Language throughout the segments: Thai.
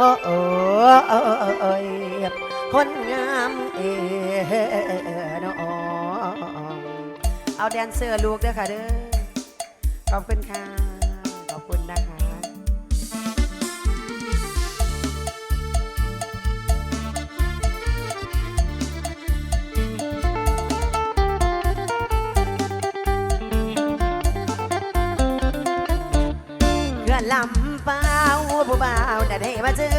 โอ้โอ้โอ้โอ้ยคนงามเอเนาะเอาแดนเซอร์ลูกเด้อค่ะเด้อขอบคุณค่ะ บ่าวแต่ได้มาเจอ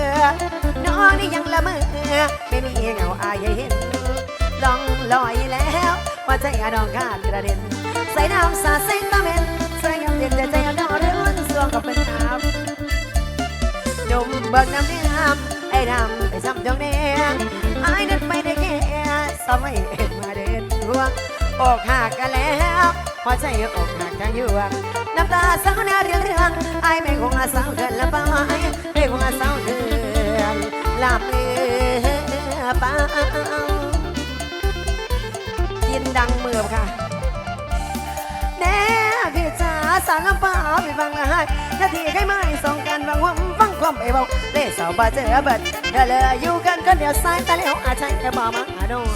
น้องนี่ยังละเมอไม่มีเงาอายเห็นลองลอยแล้วว่าใจน้องขาดกระเด็น ใส่น้ำสาดใส่ตาเม็นใส่ยำเย็นใจใจน้องเรื่อนสวงกับเป็นน้ำหนุ่มเบิกน้ำเนื้อไอ้ดำไปซ้ำดวงแดงไอ้นั้นไปได้แค่สมัยเอ็ดมาเดินห่วงอกหักกันแล้วพอใจอกหักทั้งยวง น้ำตาสาวนาเรื่องเรื่องไอ้ไม่คงอาสาวเกินละไปไม่คงอาสาวเกินลาบเลือปายินดังเมือบค่ะแน่พี่จ๋าสารลำเปล่าไปฟังละให้นาทีใครไม่ส่งกันฟังความฟังความไปบอกเล่สาวบาเจอเบิดเดอเลยอยู่กันก็เดี๋ยวสายตาแล้วอาจใช่แต่บอกมาโดน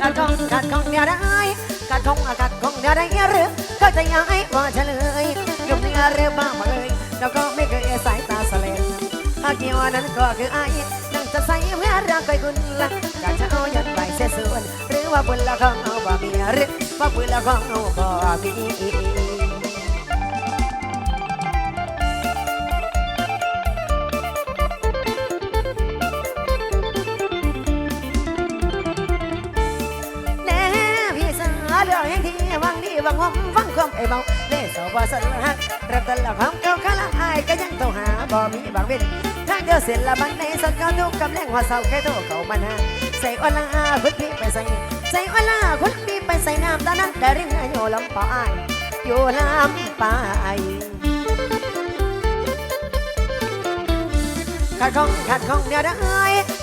กัดของกัดของเดียวได้ กัดขอากาศคงเดียวได้หรือก็จะย้ายว่าเฉลยยมเนื้อเรือบ้ามาเลยแล้วก็ไม่เคยสายตาสเลนหากเกี่ยวนั้นก็คือไอ้นั่งจะใส่เมื่อรักไปคุณละการจะเอายัดไปเสียส่วน หรือว่าบุญละของเอาบ่มีหรือว่าบุญละของเอาบ่มี วังหวังหอมฟังความไอเบาเล่สาวบ่สนฮักรับตลอดความเก่าข้าละอายก็ยังโทรหาบ่มีบางเว้นถ้าเกิดเสร็จละบันในสักก็ทุกกำแรงหัวเสาแค่โทรเขามาหาใส่อลาคุณพี่ไปใส่ใส่อลาคุณพี่ไปใส่น้ำตานั้นแต่รินโยลำปายอยู่ลำปายขัดของขัดของเดี๋ยวได้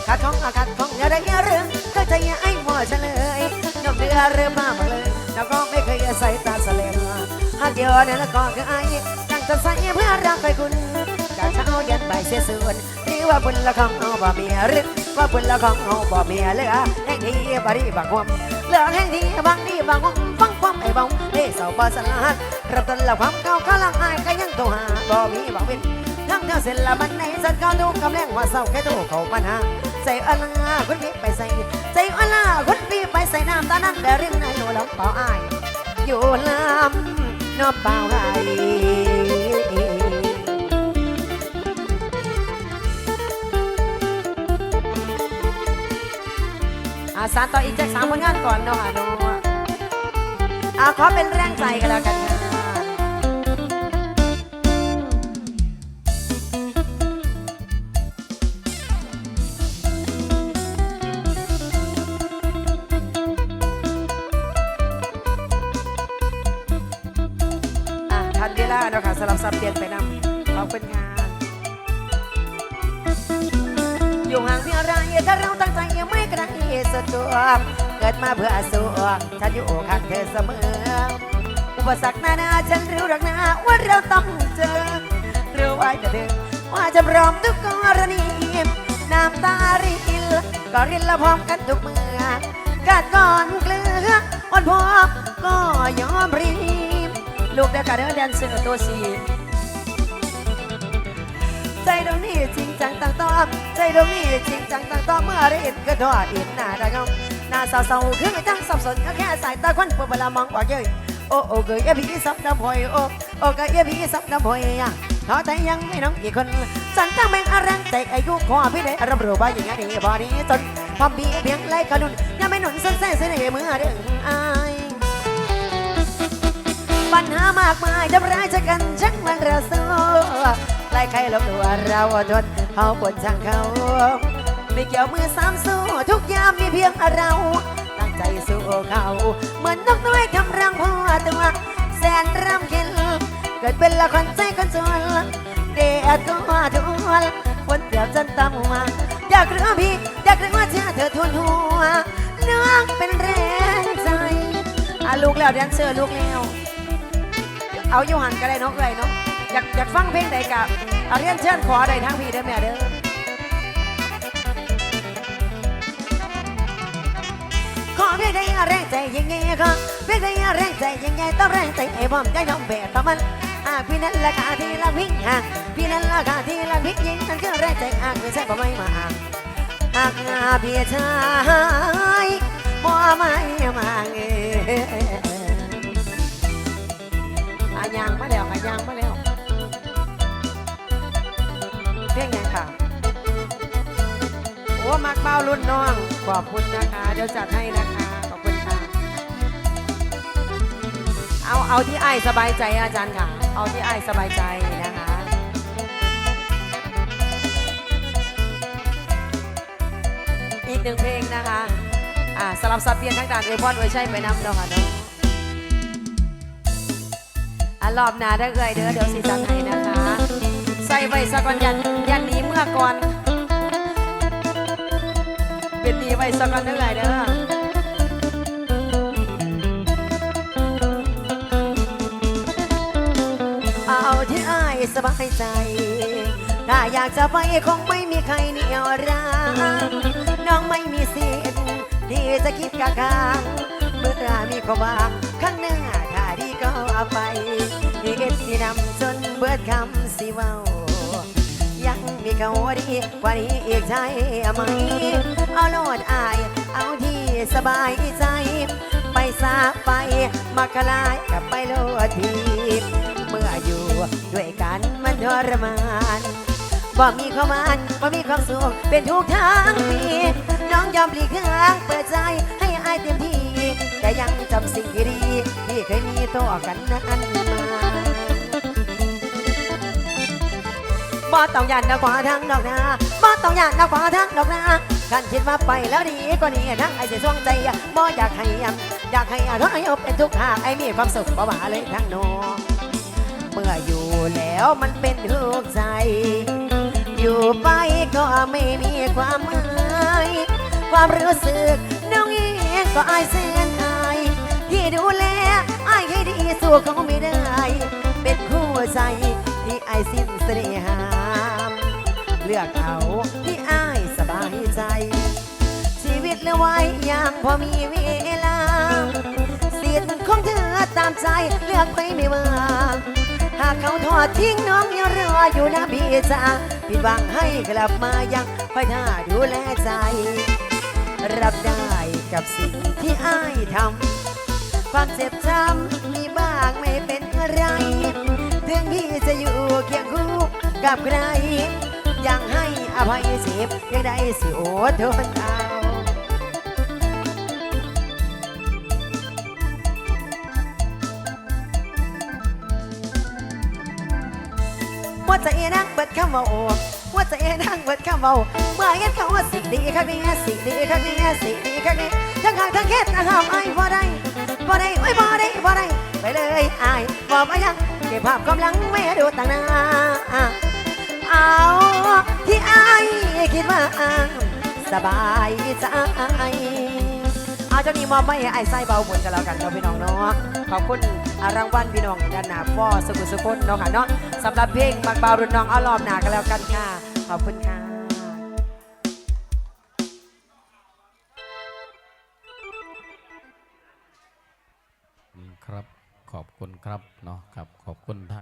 ขัดของขัดของเดี๋ยวได้เรื่องก็จะยังไอ้หมอเฉลยนกเรือเรือมามาเลย แล้วก็ไม่เคยใส่ตาสลมหากเดียวเนี่ยแล้วก็คือไอ้ตั้งใจใส่เพื่อรักไปคุณกาเช้าเย็นบ่ายเสียส่วนหรือว่าบุญละของเอาบ่เมีหรือว่าบุญละของเอาบ่เมียเหลือแห่งที่บริบางความเหลือแห่งที่บางที่บางความฟังความไอ้บ้องเล่เสาบ่สลาดรับตนลอดความเก่าข้าลังอายก็ยังโทรหาบ่มีบางเว้นทั้งเธอเสร็จละมันในสัตว์ก็ดูกำแรงว่าเศร้าแค่ตัวเขาปัญหาใส่อลาคุณพี่ไปใส่ ใส่อลาคุณพี่ไปใส่น้ำตานั้นแต่ริมในโนลำเปล่าอาย อยู่ลำนอเปล่าไออาสารต่ออีกจากสามผลงานก่อนเนาะค่ะเนาะอาขอเป็นแรงใจกันแล้วกัน ลาเนาะค่ะสลับสับเปลี่ยนไปนำขอบคุณค่ะอยู่ห่างเพียงไรถ้าเราตั้งใจยังไม่กระไรสุดตัวเกิดมาเพื่อสู้ฉันอยู่ข้างเธอเสมอ อุปสรรคนานาฉันรู้หรักนาว่าเราต้องเจอรู้ไว้แต่เดิมว่าจะพร้อมทุกกรณีน้ำตารินก็รินละพร้อมกันทุกเมื่อกาดก่อนเกลืออ่อนพอก็ยอมรี ลูกเด็กกะเดินแดนเซอร์ตัวสีใจตรงนี้จริงจังตั้งต้องใจตรงนี้จริงจังตั้งต้องเมื่อได้เห็นก็ทอดอินหน้าดังหน้าเศร้าๆคือไม่ตั้งสับสนก็แค่สายตาควันเปิดเวลามองว่าเย้ยโอ้โอ้เกยเอพีซับน้ำพอยโอ้โอ้เกยเอพีซับน้ำพอยอะท้อแต่ยังไม่น้องกี่คนสันตั้งแมงอารังแต่อายุขอพี่ได้รับรู้ว่าอย่างนี้บอนี้จนพอมีเพียงไล่ขนุนยังไม่หนุนเส้นเส้นเส้นเมื่อเรื่องอา ปัญหามากมายทำร้ายจะกันช่างมันระสไล่ใครลบตัวเราทนเขาปวดช่างเขา ไม่เกี่ยวมือสามสู้ ทุกยามมีเพียงเรา ตั้งใจสู้เขา เหมือนนกน้อยทำรังพ่อตัวแสนรำเข็นเกิดเป็นละครใจคนจนเดดก็ว่าทวนฝนเปรียบจนตำหัวอยากรู้พี่ อยากรู้ว่าเชื่อเธอทุนหัวน้องเป็นแรงใจลูกแล้วแดนเซอร์ลูกแล้ว เอาอยู่หันก็ได้นาะเลยเนาะอยากอยากฟังเพลงใดกับเอาเรียนเชิญขอใดทางพี่ได้แม่เด้อขอเพีงได้แรงใจยังไงก็เพีงได้แรงใจยังไงต้องแรงใจไอ้บอมจะยอมแบกประมันอาพี่นั่นละกาที่ละวิ่งห่างพี่นั่นละกาที่ละวิ่งยิงนั่นก็แรงใจอะงไม่ใช่บ่ไม่มาอะอาเบียชายบ่ไม่มาเง้ อายางมาแล้วอายางมาแล้วเพียงไงค่ะ โอ้มักเบ้ารุ่นน้อง ขอบคุณนะคะ เดี๋ยวจัดให้นะคะขอบคุณค่ะ เอาเอาที่ไอสบายใจอาจารย์ค่ะ เอาที่ไอสบายใจนะคะอีกหนึ่งเพลงนะคะ อ่าสลับสับเปลี่ยนทั้งด่านเอพอนไว้ใช่ไปน้ำเนาะค่ะเนาะ อะรอบหน้าได้เอ่ยเด้อเดี๋ยวสิจัดให้นะคะ ใส่ไว้สักก่อนยันยันหนี้เมื่อก่อน เป็นนีไว้สักกันเท่าไหร่เด้อเอาที่อายสบายใจ ถ้าอยากจะไปคงไม่มีใครเหนียวรังน้องไม่มีสิทธิ์ที่จะคิดกะกางเมื่อมีความหวังข้างหน้าถ้าดีก็เอาไป คำสิเว้า ยังมีเขาดีกว่านี้อีกใช่ไหม เอาโลดอาย เอาที่สบายใจ ไปสาไปมาคลายกับไปโลดทีเมื่ออยู่ด้วยกันมันทรมานบ่มีความมันบ่มีความสุขเป็นทุกทางปีน้องยอมหลีกทางเปิดใจให้อายเต็มที่แต่ยังจำสิ่งดีที่เคยมีต่อกันนั้นมา บ่ต้องยันนะขวาทางดอกนาบ่ต้องยันนะขวาทางดอกนากันคิดว่าไปแล้วดีกว่านี้นะไอ้เสียช่วงใจบ่อยากให้ยำอยากให้อร่อยเป็นทุกหากไอ้มีความสุขบ่ว่าเลยทั้งโนเมื่ออยู่แล้วมันเป็นทุกข์ใจ อยู่ไปก็ไม่มีความหมายความรู้สึกน้องเองก็อายแสนอายที่ดูแลอายให้ดีสู้เขาไม่ได้ เป็นคู่ใจ ที่ไอสิ้นเสน่หามเลือกเขาที่อายสบายใจ ชีวิตเลือไว้อย่างพอมีเวลาสิทธิ์ของเธอตามใจเลือกไปไม่ว่า หากเขาทอดทิ้งน้องยังรออยู่นะพี่จ๋าผิดหวังให้กลับมายังคอยท่าดูแลใจ รับได้กับสิ่งที่อ้ายทำความเจ็บช้ำมีบ้างไม่เป็นอะไร ถึงพี่จะอยู่ เคียงคู่กับใครยังให้อภัยสีบยังได้สิโอดทนเอาว่าจะเอนั่งเบิดคำว่าโอ้ว่าจะเอนั่งเบิดคำว่าโอ้เมื่อเห็นเขาว่าสิ่งดีข้างนี้สิ่งดีข้างนี้สิ่งดีข้างนี้ทั้งข้างทั้งเฮ็ดนะห้ามไอ้บ่ได้บ่ได้โอ้ยบ่ได้บ่ได้ เลยไอ้บอกมายังเก็บภาพกำลังไม่ดูต่างหน้าเอาที่ไอ้คิดว่าสบายใจเอาเจ้านี้มอบไม่ให้ไอ้ไส้เบาบุญกันแล้วกันเนาะพี่น้องเนาะขอบคุณอารางวัลพี่น้องด้านหน้าฟอสุขุสุขุนเนาะค่ะเนาะสำหรับเพลงมักเบารุ่นน้องเอารอบหนากันแล้วกันค่ะ ขอบคุณค่ะ ขอบคุณครับเนาะครับขอบคุณท่าน